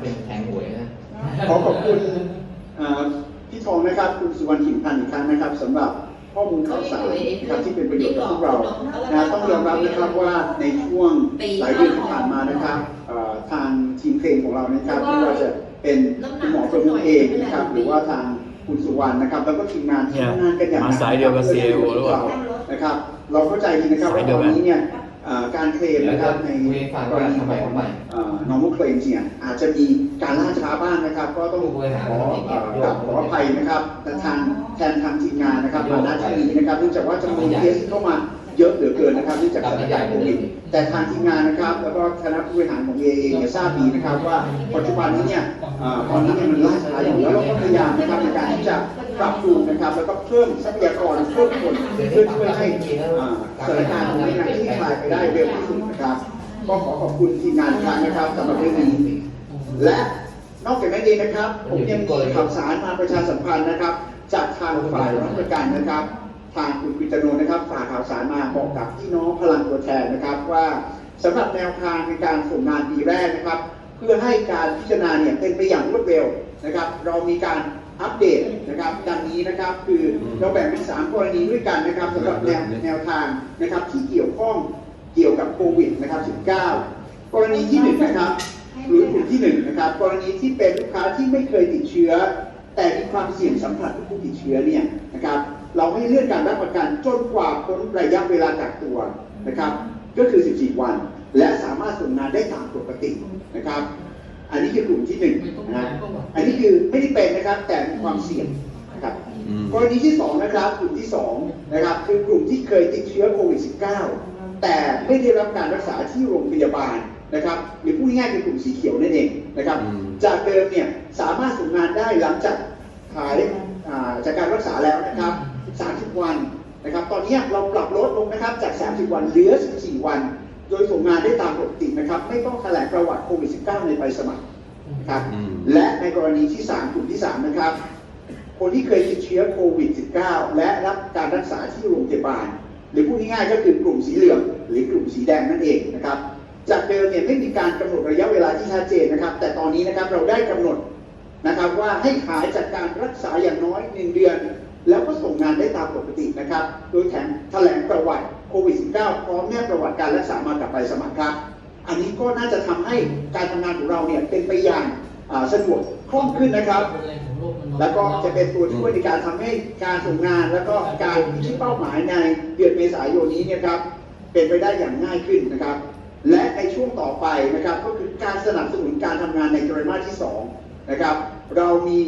เป็นแทงหวยนะขอขอบคุณเอ่อพี่ทองนะครับคุณสุวรรณขิมพันธ์อีกครั้งนะครับสำหรับข้อมูลข่าวสารนะครับที่เป็นประโยชน์กับพวกเรานะต้องยอมรับนะครับว่าในช่วงหลายเดือนที่ผ่านมานะครับเอ่อทางทีมเพลงของเรานะครับไม่ว่าจะเป็นคุณหมอประมุขเองนะครับหรือว่าทางคุณสุวรรณนะครับ แล้วก็ทีมงานที่ทำงานกันอย่างหนักมาสายเดียวกับ CAO หรือเปล่านะครับ เราเข้าใจดีนะครับว่าตอนนี้เนี่ยเอ่อ การเคลมนะครับในคุยให้ฟังว่าทำไมทำไมเอ่อ normal claims เนี่ยอาจจะมีการล่าช้าบ้างนะครับ ก็ต้องขอเอ่อกราบขออภัยนะครับแต่ทางแทนทางทีมงานนะครับมาณที่นี้นะครับเนื่องจากว่าจำนวนเคสที่เข้ามาเยอะเหลือเกินนะครับเนื่องจากสถานการณ์โควิดแต่ทางทีมงานนะครับ แล้วก็คณะผู้บริหารของ AA เองเนี่ยทราบดีนะครับ ว่าปัจจุบันนี้เนี่ยเอ่อตอนนี้เนี่ยมันล่าช้าอยู่แล้วเราก็พยายามนะครับในการที่จะ ปรับปรุงนะครับ แล้วก็เพิ่มทรัพยากรเพิ่มคนเพื่อช่วยให้เสถานการณ์ในการที่คลายไปได้เร็วที่สุดนะครับ ก็ขอขอบคุณทีมงานอีกครั้งนะครับสำหรับเรื่องนี้และนอกจากนั้นเองนะครับ ผมยังมีข่าวสารมาประชาสัมพันธ์นะครับ จากทางฝ่ายรัฐกันนะครับ ทางคุณปิตโนนะครับฝากข่าวสารมาบอกกับพี่น้องพลังตัวแทนนะครับ ว่าสำหรับแนวทางในการส่งงานปีแรกนะครับ เพื่อให้การพิจารณาเนี่ยเป็นไปอย่างรวดเร็วนะครับ เรามีการ อัปเดตนะครับดังนี้นะครับคือเราแบ่งเป็นสามกรณีด้วยกันนะครับสำหรับแนวแนวทางนะครับที่เกี่ยวข้องเกี่ยวกับโควิดนะครับ 19 กรณีที่หนึ่งนะครับหรือกลุ่มที่หนึ่งนะครับกรณีที่เป็นลูกค้าที่ไม่เคยติดเชื้อ แต่มีความเสี่ยงสัมผัสกับผู้ติดเชื้อเนี่ยนะครับเราให้เลื่อนการรับประกันจนกว่าพ้นระยะเวลากักตัวนะครับก็คือ 14 วัน และสามารถส่งงานได้ตามปกตินะครับ อันนี้คือกลุ่มที่หนึ่งนะครับอันนี้คือไม่ได้เป็นนะครับ แต่มีความเสี่ยงนะครับอืมกรณีที่สองนะครับ กลุ่มที่สองนะครับ คือกลุ่มที่เคยติดเชื้อโควิด -19 แต่ไม่ได้รับการรักษาที่โรงพยาบาลนะครับหรือพูดง่ายๆคือกลุ่มสีเขียวนั่นเองนะครับอืมจากเดิมเนี่ยสามารถส่งงานได้หลังจากหายอ่าจากการรักษาแล้วนะครับ 30 วันนะครับ ตอนนี้เราปรับลดลงนะครับจาก 30 วันเหลือ 14 วัน โดยส่งงานได้ตามปกตินะครับ ไม่ต้องแถลงประวัติโควิด -19 ในใบสมัครนะครับอืมและในกรณีที่ 3 กลุ่มที่ 3 นะครับ คนที่เคยติดเชื้อโควิด -19 และรับการรักษาที่โรงพยาบาล หรือพูดง่ายๆก็คือกลุ่มสีเหลืองหรือกลุ่มสีแดงนั่นเองนะครับ จากเดิมเนี่ยไม่มีการกำหนดระยะเวลาที่ชัดเจนนะครับ แต่ตอนนี้นะครับเราได้กำหนดนะครับว่าให้หายจากการรักษาอย่างน้อย 1 เดือน แล้วก็ส่งงานได้ตามปกตินะครับ โดยแถมแถลงประวัติ โควิด -19 พร้อมแนบประวัติการรักษามากับใบสมัครครับ อันนี้ก็น่าจะทำให้การทำงานของเราเนี่ยเป็นไปอย่างสะดวกคล่องขึ้นนะครับ แล้วก็จะเป็นตัวช่วยในการทำให้การส่งงาน แล้วก็การพิชิตเป้าหมายในเดือนเมษายนนี้เนี่ยครับเป็นไปได้อย่างง่ายขึ้นนะครับ และในช่วงต่อไปนะครับก็คือการสนับสนุนการทำงานในไตรมาสที่สองนะครับเรามี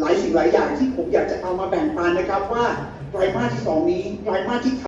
หลายสิ่งหลายอย่างที่ผมอยากจะเอามาแบ่งปันนะครับว่าไตรมาสที่สองนี้ไตรมาสที่